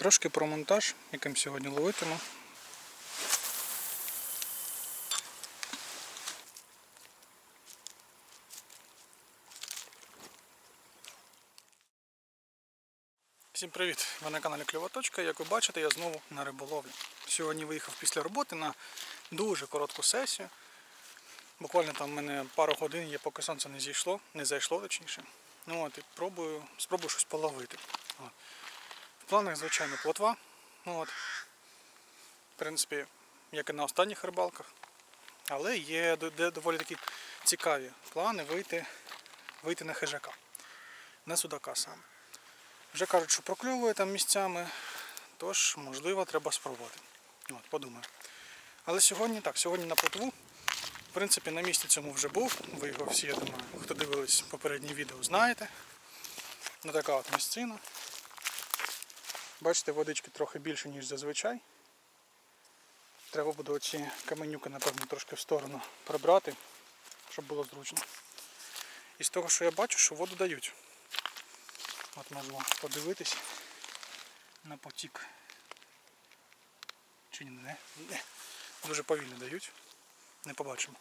Трошки про монтаж, яким сьогодні ловитиму. Всім привіт! Ви на каналі Кльовоточка. Як ви бачите, я знову на риболовлі. Сьогодні виїхав після роботи на дуже коротку сесію. Буквально там в мене пару годин є, поки сонце не зійшло, не зайшло точніше. Ну от і пробую, спробую щось половити. От. Планах, звичайно, плотва. Ну, от. В принципі, як і на останніх рибалках. Але є доволі такі цікаві плани вийти, вийти на хижака. На судака саме. Вже кажуть, що прокльовує там місцями, тож, можливо, треба спробувати. От, подумаю. Але сьогодні так, сьогодні на плотву. В принципі, на місці цьому вже був. Ви його всі, я думаю, хто дивились попереднє відео, знаєте. Ну така от місцина. Бачите, водички трохи більше, ніж зазвичай. Треба буде оці каменюки, напевно, трошки в сторону прибрати, щоб було зручно. І з того, що я бачу, що воду дають. От можна подивитись на потік. Чи ні, не? Не. Дуже повільно дають. Не побачимо.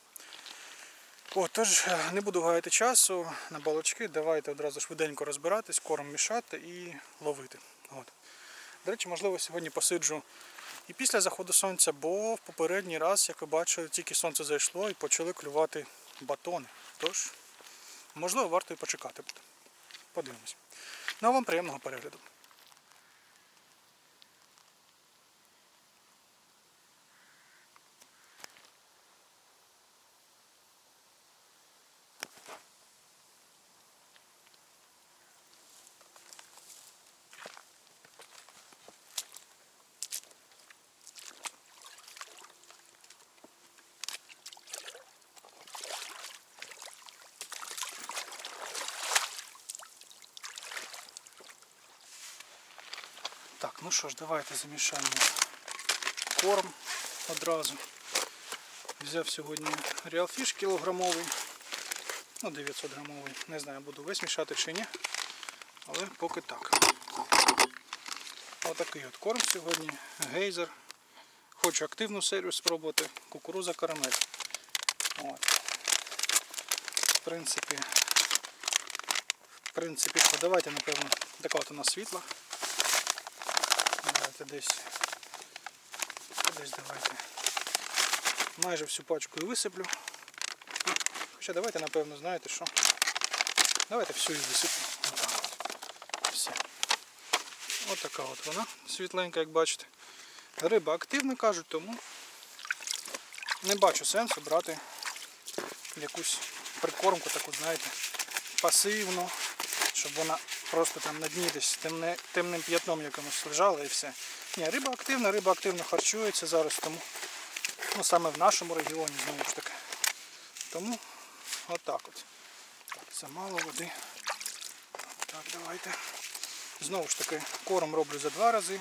О, тож е, не буду гаяти часу на балочки. Давайте одразу швиденько розбиратись, корм мішати і ловити. От. До речі, можливо, сьогодні посиджу і після заходу сонця, бо в попередній раз, як ви бачили, тільки сонце зайшло і почали клювати батони. Тож, можливо, варто і почекати буде. Подивимось. Ну а вам приємного перегляду. Ну що ж, давайте замішаємо корм одразу. Взяв сьогодні реалфіш кілограмовий, ну 900 грамовий. Не знаю, буду весь мішати чи ні. Але поки так. Отакий от корм сьогодні. Гейзер. Хочу активну серію спробувати. Кукуруза карамель. От. В принципі, в принципі, давайте, напевно, така от у нас світла. Давайте десь. Десь давайте. Майже всю пачку і висиплю. Хоча давайте, напевно, знаєте що. Давайте всю і висиплю. Все. От така от вона, світленька, як бачите. Риба активна, кажуть, тому не бачу сенсу брати якусь прикормку таку, знаєте, пасивну, щоб вона просто там на дні десь темне, темним п'ятном якомусь лежала і все. Ні, риба активна, риба активно харчується зараз, тому ну, саме в нашому регіоні знову ж таки. Тому отак от. Так, замало води. Так, давайте. Знову ж таки, корм роблю за два рази.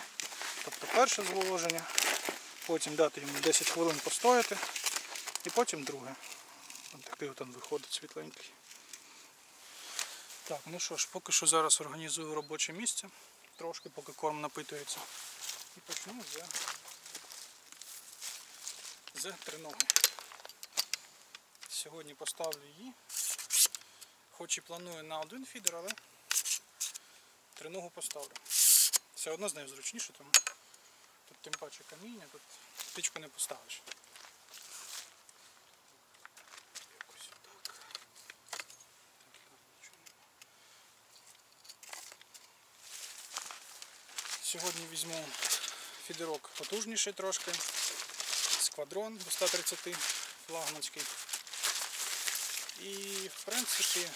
Тобто перше зволоження, потім дати йому 10 хвилин постояти і потім друге. Такий от він виходить світленький. Так, ну що ж, поки що зараз організую робоче місце, трошки поки корм напитується. І почну з, з триноги. Сьогодні поставлю її. Хоч і планую на один фідер, але триногу поставлю. Все одно з нею зручніше, тому тут тим паче каміння, тут птичку не поставиш. Якось отак. Так, так, нічого нема. Сьогодні візьму фідерок потужніший трошки. Сквадрон до 130 флагманський. І в принципі,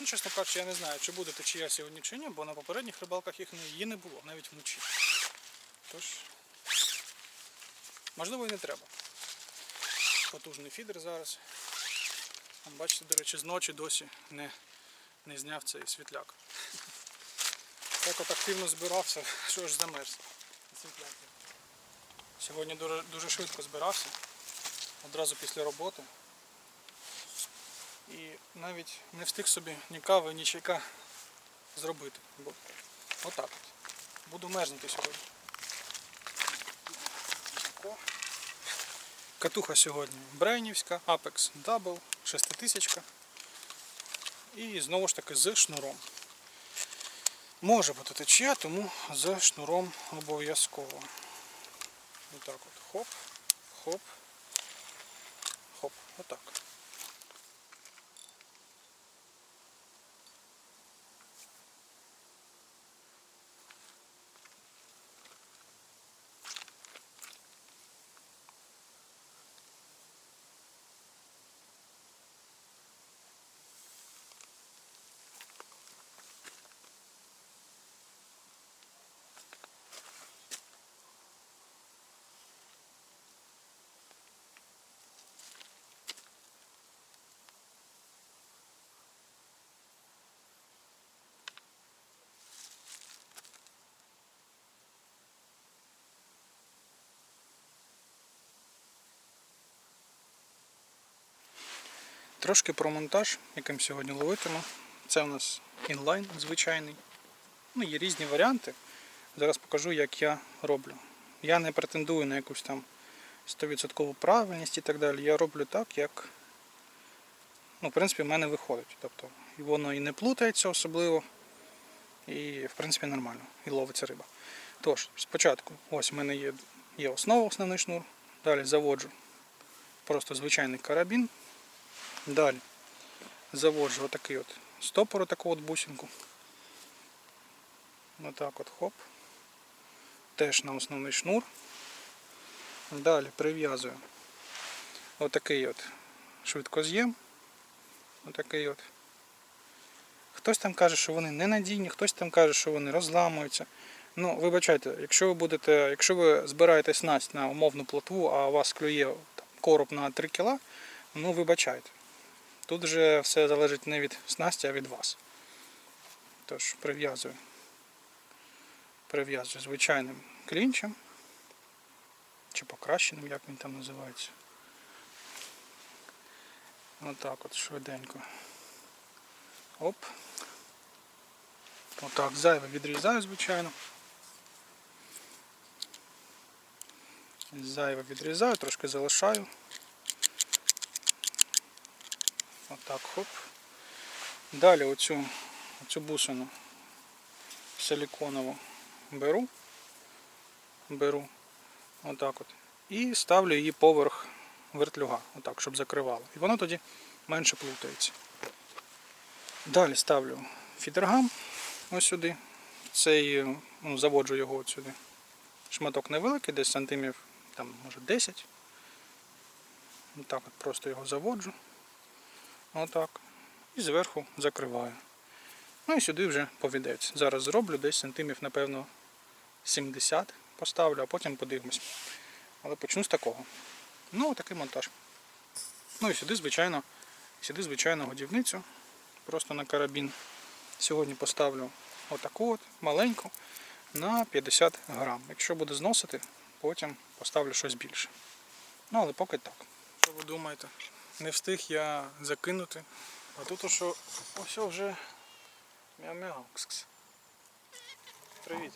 ну, чесно кажучи, я не знаю, чи буде течія сьогодні чи ні, бо на попередніх рибалках їх її не було, навіть вночі. Тож, можливо і не треба. Потужний фідер зараз. Бачите, до речі, з ночі досі не, не зняв цей світляк. Так от активно збирався, що ж замерз. Сьогодні дуже, дуже швидко збирався, одразу після роботи. І навіть не встиг собі ні кави, ні чайка зробити. Бо отак от. Буду мерзнути сьогодні. Катуха сьогодні Брейнівська, Apex Double, 6000. І знову ж таки з шнуром. Може бути течія, тому з шнуром обов'язково. Отак от. Хоп, хоп. Отак. Трошки про монтаж, яким сьогодні ловитиму. Це у нас інлайн звичайний. Ну, є різні варіанти. Зараз покажу, як я роблю. Я не претендую на якусь там 100% правильність і так далі. Я роблю так, як ну, в принципі, в мене виходить. Тобто воно і не плутається особливо. І в принципі нормально. І ловиться риба. Тож, спочатку, ось в мене є, є основа, основний шнур. Далі заводжу просто звичайний карабін. Далі заводжу отакий от стопор, отаку от бусинку. Отак от хоп. Теж на основний шнур. Далі прив'язую отакий от швидкоз'єм. Отакий от. Хтось там каже, що вони ненадійні, хтось там каже, що вони розламуються. Ну, вибачайте, якщо ви будете, якщо ви збираєте снасть на умовну плотву, а у вас клює там, короб на 3 кг, ну вибачайте. Тут вже все залежить не від снасті, а від вас. Тож прив'язую. Прив'язую звичайним клінчем. Чи покращеним, як він там називається. Отак от швиденько. Оп. Отак, зайве відрізаю, звичайно. Зайве відрізаю, трошки залишаю. Отак, хоп. Далі оцю, оцю бусину силіконову беру, беру, отак от. І ставлю її поверх вертлюга, отак, щоб закривало. І воно тоді менше плутається. Далі ставлю фідергам ось сюди. Цей, ну, заводжу його от сюди. Шматок невеликий, десь сантимів, там, може 10. Отак от просто його заводжу. Отак. І зверху закриваю. Ну і сюди вже повідець. Зараз зроблю десь сантимів, напевно, 70 поставлю, а потім подивимось. Але почну з такого. Ну, такий монтаж. Ну і сюди, звичайно, сюди, звичайно, годівницю. Просто на карабін. Сьогодні поставлю отаку от маленьку на 50 грам. Якщо буде зносити, потім поставлю щось більше. Ну, але поки так. Що ви думаєте? Не встиг я закинути. А тут що ось вже мяу-мяу. Привіт.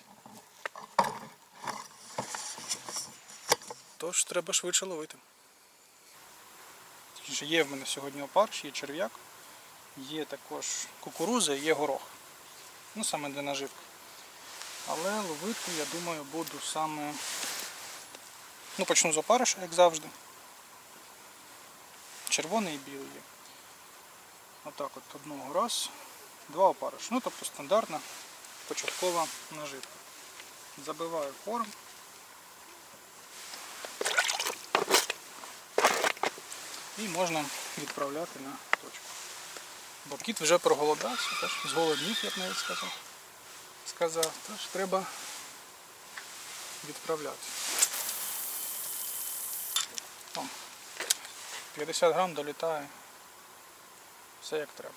Тож треба швидше ловити. Є в мене сьогодні опарш, є черв'як, є також кукуруза, є горох. Ну саме для наживки. Але ловити, я думаю, буду саме. Ну, почну з опариша, як завжди. Червоний і білий є. Отак от одного раз. Два опариші. Ну, тобто стандартна початкова наживка. Забиваю корм. І можна відправляти на точку. Бо кіт вже проголодався, теж зголоднів, як навіть сказав. Сказав, тож треба відправляти. 50 грам долітає. Все як треба.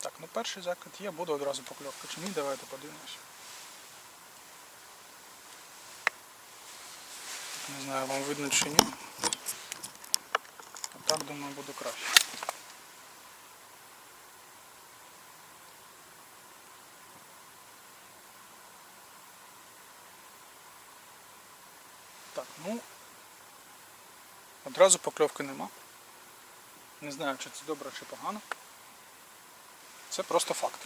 Так, ну перший закид є, буде одразу покльовка. Чи ні, давайте подивимось. Не знаю, вам видно чи ні. Так, думаю, буде краще. Так, ну одразу покльовки нема. Не знаю, чи це добре, чи погано. Це просто факт.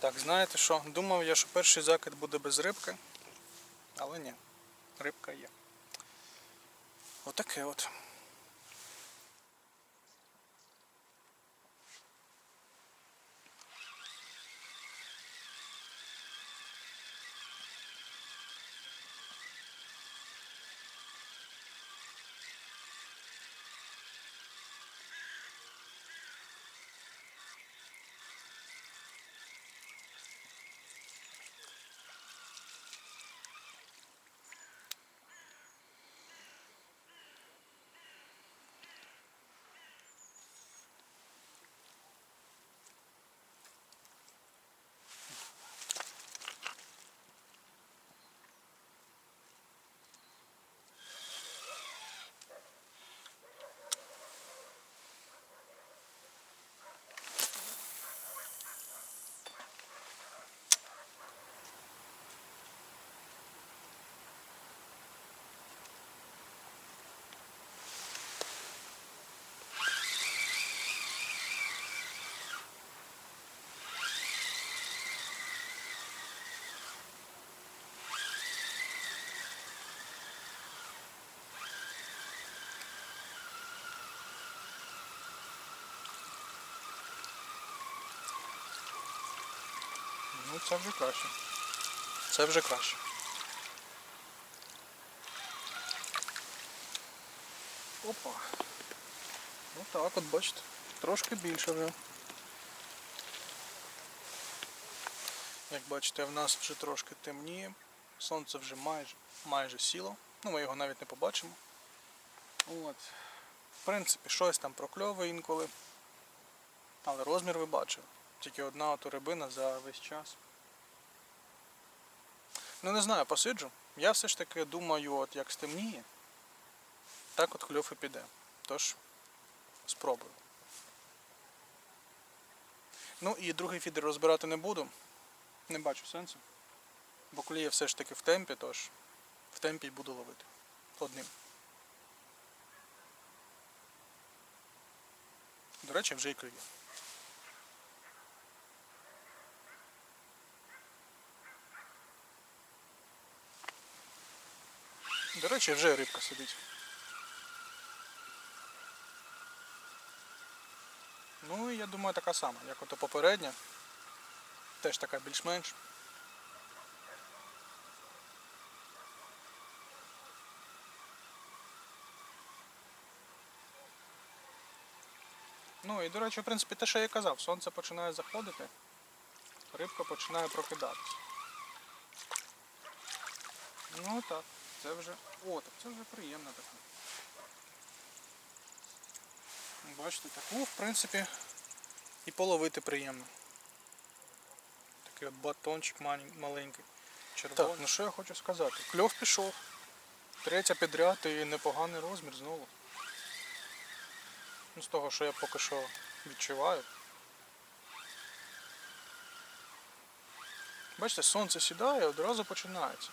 Так, знаєте що? Думав я, що перший закид буде без рибки, але ні, рибка є. Отаке от. Ну це вже краще. Це вже краще. Опа. Ну так, от бачите, трошки більше вже. Як бачите, в нас вже трошки темніє. Сонце вже майже, майже сіло. Ну, ми його навіть не побачимо. От. В принципі, щось там прокльовує інколи. Але розмір ви бачили. Тільки одна ото рибина за весь час. Ну не знаю, посиджу. Я все ж таки думаю, от як стемніє, так от кльов і піде. Тож спробую. Ну і другий фідер розбирати не буду. Не бачу сенсу. Бо кліє все ж таки в темпі, тож в темпі й буду ловити. Одним. До речі, вже і клює. До речі, вже рибка сидить. Ну і я думаю така сама, як ото попередня. Теж така більш-менш. Ну і до речі, в принципі, те, що я казав, сонце починає заходити, рибка починає прокидатися. Ну так, це вже... О, так це вже приємно таке. Бачите, таку, в принципі, і половити приємно. Такий от батончик маленький. Червоний. Так, ну що я хочу сказати? Кльов пішов. Третя підряд і непоганий розмір знову. Ну, з того, що я поки що відчуваю. Бачите, сонце сідає, і одразу починається.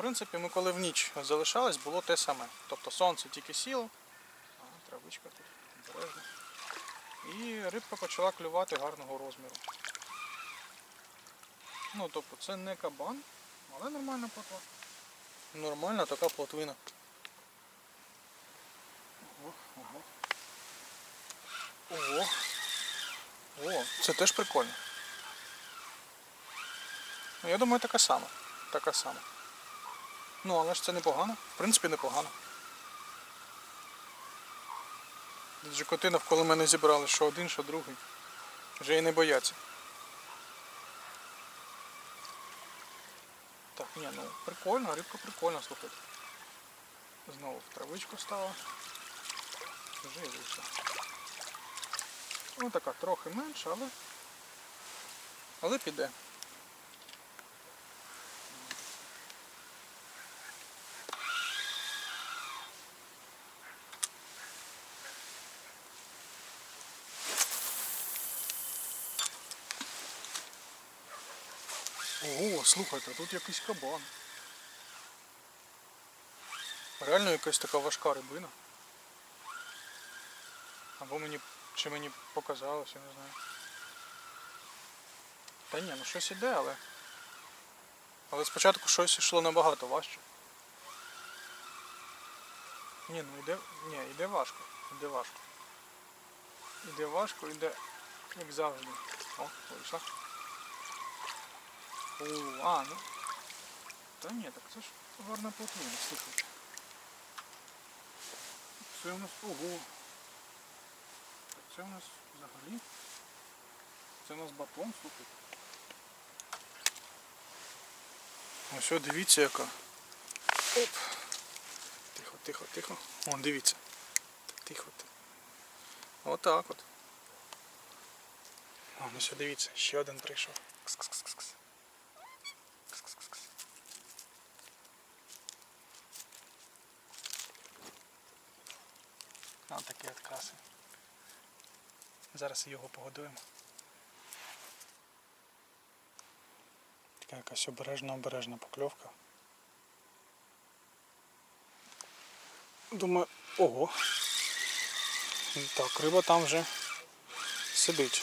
В принципі, ми коли в ніч залишались, було те саме. Тобто сонце тільки сіло, а травичка тут обережно. І рибка почала клювати гарного розміру. Ну, тобто це не кабан, але нормальна плотва. Нормальна така плотвина. Ого, ого. Ого. О, це теж прикольно. Ну, я думаю, така сама. Така сама. Ну, але ж це непогано. В принципі, непогано. Адже коти навколо мене зібрали, що один, що другий. Вже і не бояться. Так, ні, ну прикольно, рибка прикольна, слухайте. Знову в травичку стала. Вже і вийшла. Ну така трохи менша, але. Але піде. Ого, слухайте, тут якийсь кабан. Реально якась така важка рибина. Або мені. Чи мені показалось, я не знаю. Та ні, ну щось іде, але. Але спочатку щось йшло набагато важче. Ні, ну йде. Ні, йде важко. Йде важко. Іде важко, іде як завжди. О, вийшла. О, а, ну. Та ні, так це ж гарна плотвина, слухайте. Це у нас ого. Це у нас взагалі. Це у нас батон, слухайте. Ось, о, дивіться яка. Оп. Тихо, тихо, тихо. Вон, дивіться. Тихо. тихо. Отак от. О, ну все, дивіться, ще один прийшов. Кс-кс-кс-кс. Кс-кс-кс-кс. Ось такий от. Зараз його погодуємо. Така якась обережна обережна покльовка. Думаю, ого. Так, риба там вже сидить.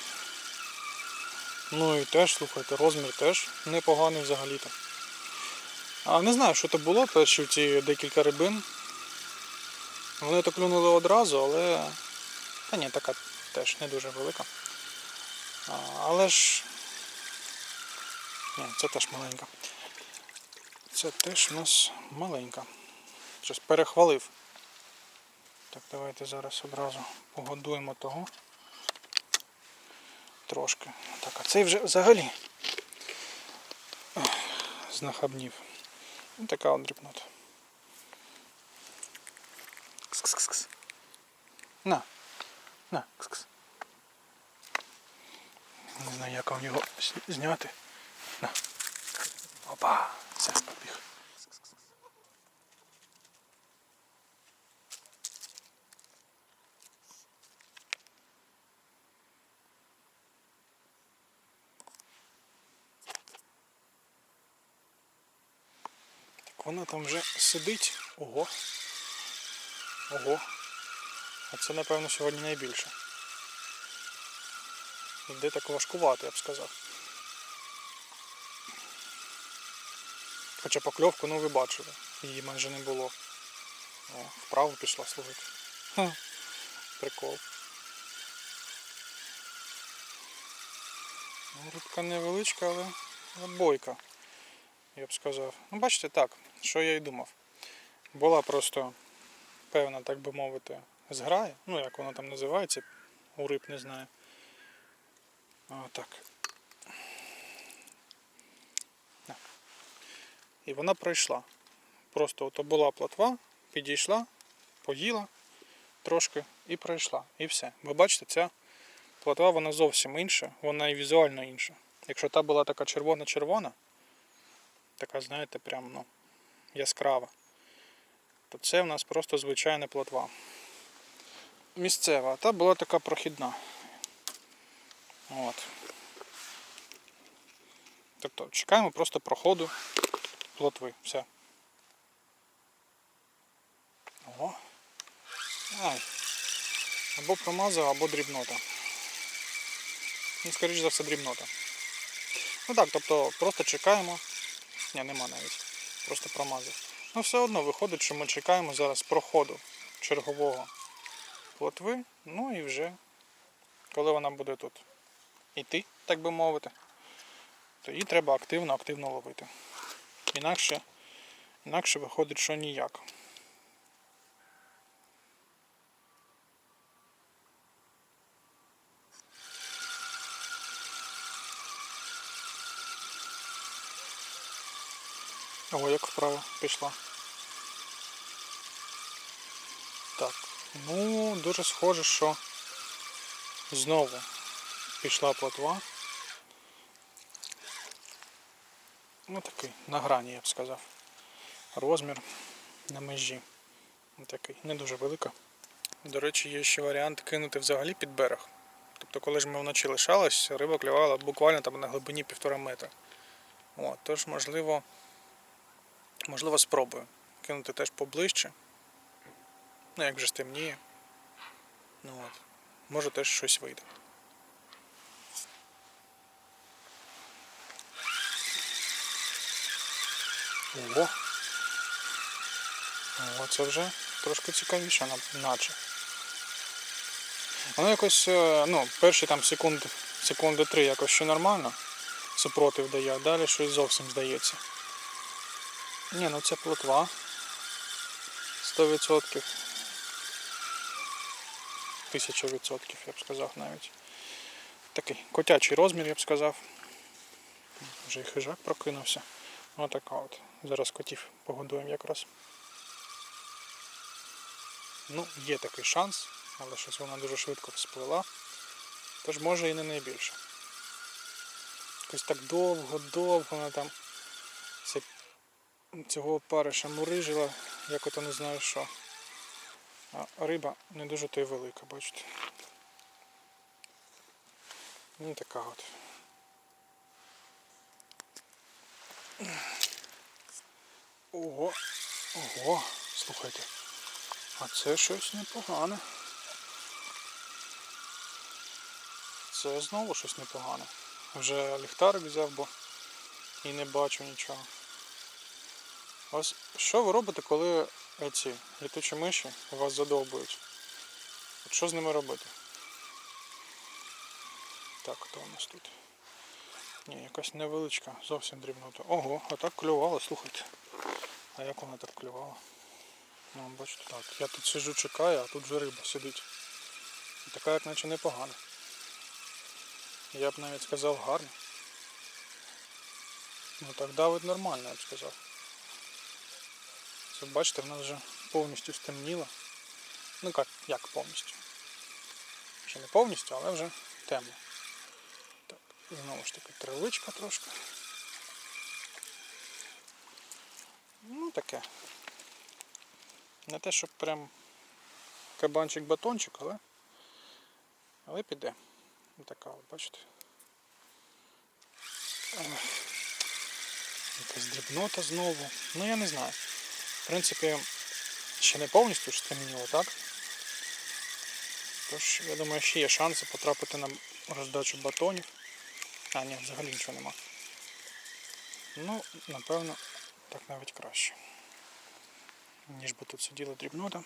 Ну і теж, слухайте, розмір теж непоганий взагалі-то. А не знаю, що то було, перші ці декілька рибин. Вони то клюнули одразу, але. Та ні, така теж не дуже велика. Але ж. Ні, це теж маленька. Це теж у нас маленька. Щось перехвалив. Так, давайте зараз одразу погодуємо того. Трошки. Так, а цей вже взагалі знахабнів. Ну, така от дрібнота. На. На, кс-кс. Не знаю, як його с- зняти. На. Опа! Все, побіг. Вона там вже сидить. Ого. Ого. А це, напевно, сьогодні найбільше. Іде так важкувато, я б сказав. Хоча покльовку, ну ви бачили, її майже не було. О, вправо пішла, слухайте. Ха, прикол. Рибка невеличка, але бойка, я б сказав. Ну, бачите, так, що я і думав. Була просто певна, так би мовити, зграя. Ну, як вона там називається, у риб не знаю. Отак. Так. І вона пройшла. Просто ото була плотва, підійшла, поїла трошки і пройшла. І все. Ви бачите, ця плотва вона зовсім інша, вона і візуально інша. Якщо та була така червона-червона, така, знаєте, прям ну, яскрава, то це в нас просто звичайна плотва. Місцева, а та була така прохідна. От. Тобто чекаємо просто проходу плотви. Все. Ого. Ай. Або промазав, або дрібнота. Ну, скоріш за все, дрібнота. Ну так, тобто просто чекаємо. Ні, нема навіть. Просто промазав. Ну все одно виходить, що ми чекаємо зараз проходу чергового плотви. Ну і вже коли вона буде тут йти, так би мовити, то її треба активно-активно ловити. Інакше, інакше виходить, що ніяк. О, як вправо пішла. Так, ну дуже схоже, що знову пішла плотва. Ну такий, на грані, я б сказав. Розмір на межі. Такий, не дуже велика. До речі, є ще варіант кинути взагалі під берег. Тобто, коли ж ми вночі лишались, риба клювала буквально там на глибині півтора метра. От, тож, можливо, можливо, спробую кинути теж поближче, Ну, як вже стемніє. Ну от. Може теж щось вийде. Ого. О, це вже трошки цікавіше, наче. Воно якось, е, ну, перші там секунд, секунди три якось ще нормально. Супротив дає, а далі щось зовсім здається. Ні, ну це плотва. 100%. Тисяча відсотків, я б сказав навіть. Такий котячий розмір, я б сказав. Вже і хижак прокинувся. Отака от. Зараз котів погодуємо якраз. Ну, є такий шанс, але щось вона дуже швидко всплила. Тож може і не найбільше. Якось так довго-довго вона там цього опариша мурижила, як ото не знаю що. А риба не дуже то й велика, бачите. Ну така от. Ого, ого, слухайте. А це щось непогане. Це знову щось непогане. Вже ліхтарик взяв, бо і не бачу нічого. Ось що ви робите, коли ці літучі миші вас задовбують? От що з ними робити? Так, хто у нас тут? Ні, якась невеличка, зовсім дрібнота. Ого, а так клювало, слухайте. А як вона так клювала? Ну, бачите, так. Я тут сижу, чекаю, а тут вже риба сидить. Така, як наче непогана. Я б навіть сказав гарно. Ну так давить нормально, я б сказав. Бачите, в нас вже повністю стемніло. Ну як, як повністю. Ще не повністю, але вже темно. Так, знову ж таки травичка трошки. Ну таке. Не те, щоб прям кабанчик-батончик, але, але піде. Така бачите. Якась дрібнота знову. Ну я не знаю. В принципі, ще не повністю стемніло, так? Тож, я думаю, ще є шанси потрапити на роздачу батонів. А, ні, взагалі нічого нема. Ну, напевно, так навіть краще. Ніж би тут сиділа дрібнота.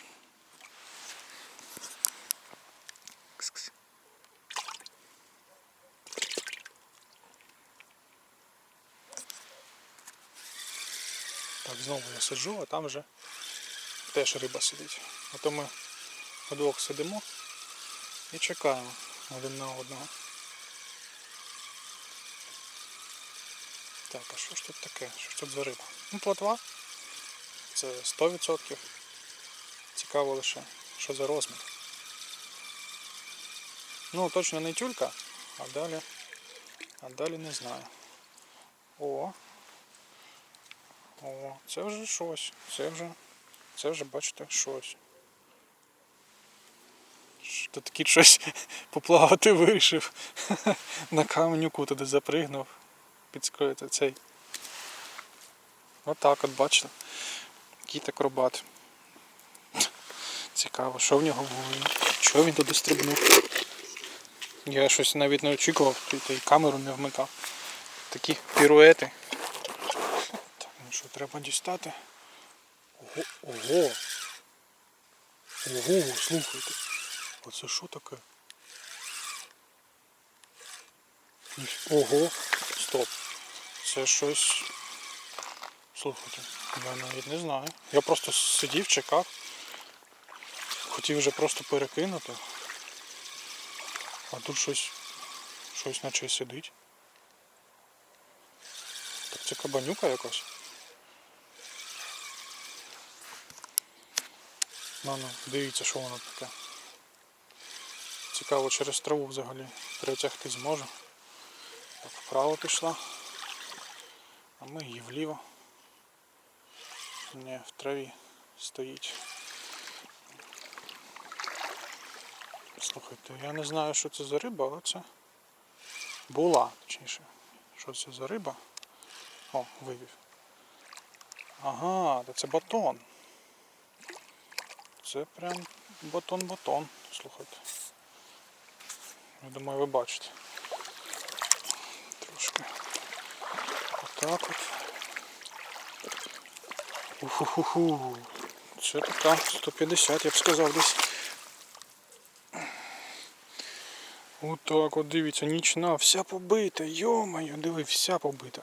Знову я сиджу, а там вже теж риба сидить. А то ми вдвох сидимо і чекаємо один на одного. Так, а що ж тут таке? Що ж тут за риба? Ну, плотва. Це 100%. Цікаво лише, що за розмір. Ну, точно не тюлька, а далі. А далі не знаю. О. О, це вже щось. Це вже. Це вже, бачите, щось. Тут кіт щось поплавати вирішив. На каменюку туди запригнув. Підскроїти цей. Отак от бачите. Кіт акробат. Цікаво, що в нього голові? Чого він туди стрибнув? Я щось навіть не очікував, і камеру не вмикав. Такі піруети. Ну що, треба дістати. Ого, ого. Ого, слухайте. А це що таке? Ого, стоп. Це щось. Слухайте, я навіть не знаю. Я просто сидів, чекав. Хотів вже просто перекинути. А тут щось. Щось наче сидить. Так це кабанюка якась. Ну ну, дивіться, що воно таке. Цікаво, через траву взагалі перетягти зможе. Так, вправо пішла. А ми її вліво. Не, в траві стоїть. Слухайте, я не знаю, що це за риба, але це була, точніше. Що це за риба? О, вивів. Ага, це батон. Це прям батон-батон. Слухайте. Я думаю, ви бачите. Трошки. Отак от. Уху-ху-ху. Це така 150, я б сказав десь. Отак от дивіться, нічна, вся побита, йо-моє, диви, вся побита.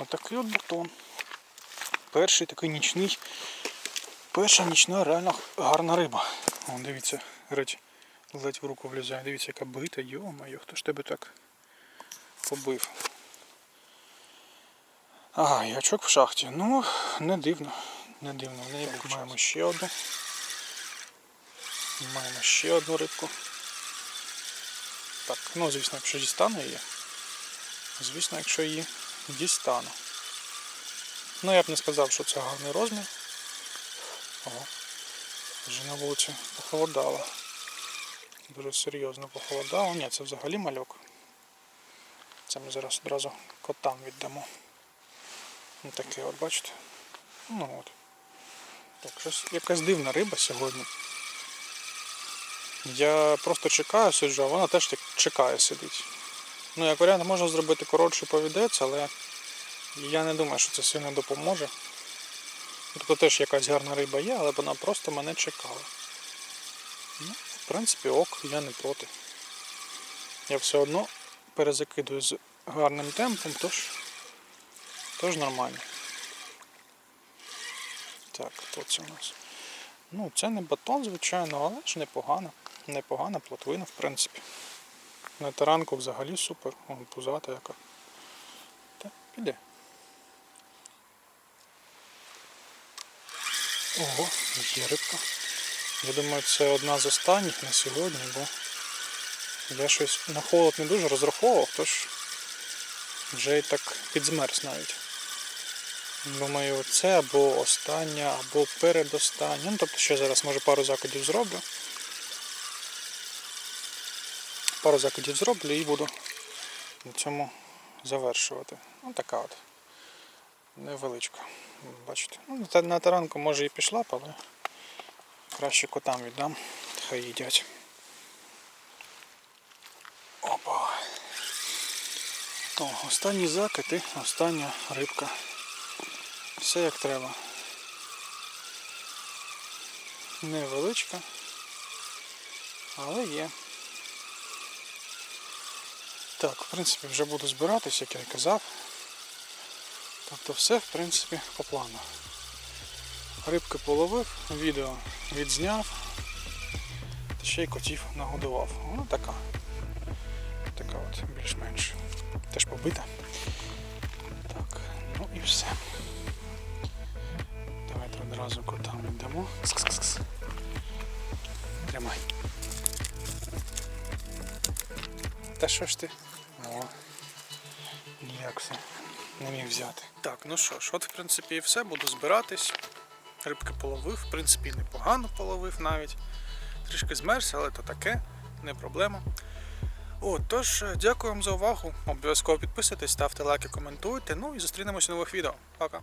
Отакий от бутон. Перший такий нічний. Перша нічна реально гарна риба. О, дивіться, греть, ледь в руку влізає. Дивіться, яка бита, йо-моє, хто ж тебе так побив? Ага, ячок в шахті. Ну, не дивно. Не дивно. В неї маємо ще одну. Маємо ще одну рибку. Так, ну звісно, якщо дістану її. Звісно, якщо її дістану. Ну я б не сказав, що це гарний розмір. Ого. Вже на вулиці похолодало. Дуже серйозно похолодало. Ні, це взагалі мальок. Це ми зараз одразу котам віддамо. Ну таке от бачите. Ну от. Так, щось якась дивна риба сьогодні. Я просто чекаю, сиджу, а вона теж так чекає сидить. Ну, як варіант, можна зробити коротший повідець, але я не думаю, що це сильно допоможе. Тобто теж якась гарна риба є, але вона просто мене чекала. Ну, в принципі, ок, я не проти. Я все одно перезакидую з гарним темпом, тож, тож нормально. Так, хто це у нас? Ну, це не батон, звичайно, але ж непогано. Непогана плотвина, в принципі. На таранку взагалі супер. Пузата яка. Та піде. Ого, є рибка. Я думаю, це одна з останніх на сьогодні, бо я щось на холод не дуже розраховував, тож вже і так підзмерз навіть. Думаю, це або остання, або передостання. Ну, тобто ще зараз може пару закидів зроблю. Пару закидів зроблю і буду на цьому завершувати. Ну така от. Невеличка. Бачите. Ну, на таранку може і пішла, але краще котам віддам. Хай їдять. Опа. О, останній закид і остання рибка. Все як треба. Невеличка, але є. Так, в принципі, вже буду збиратись, як я і казав. Тобто все, в принципі, по плану. Рибки половив, відео відзняв, та ще й котів нагодував. Ну така. Така от більш-менш. Теж побита. Так, ну і все. Давайте одразу котам віддамо. Тримай. Та що ж ти? О, ніяк все. Не міг взяти. Так, ну що ж, от в принципі і все, буду збиратись. Рибки половив, в принципі, непогано половив навіть. Трішки змерз, але то таке, не проблема. От, тож, е, дякую вам за увагу. Обов'язково підписуйтесь, ставте лайки, коментуйте. Ну і зустрінемось у нових відео. Пока.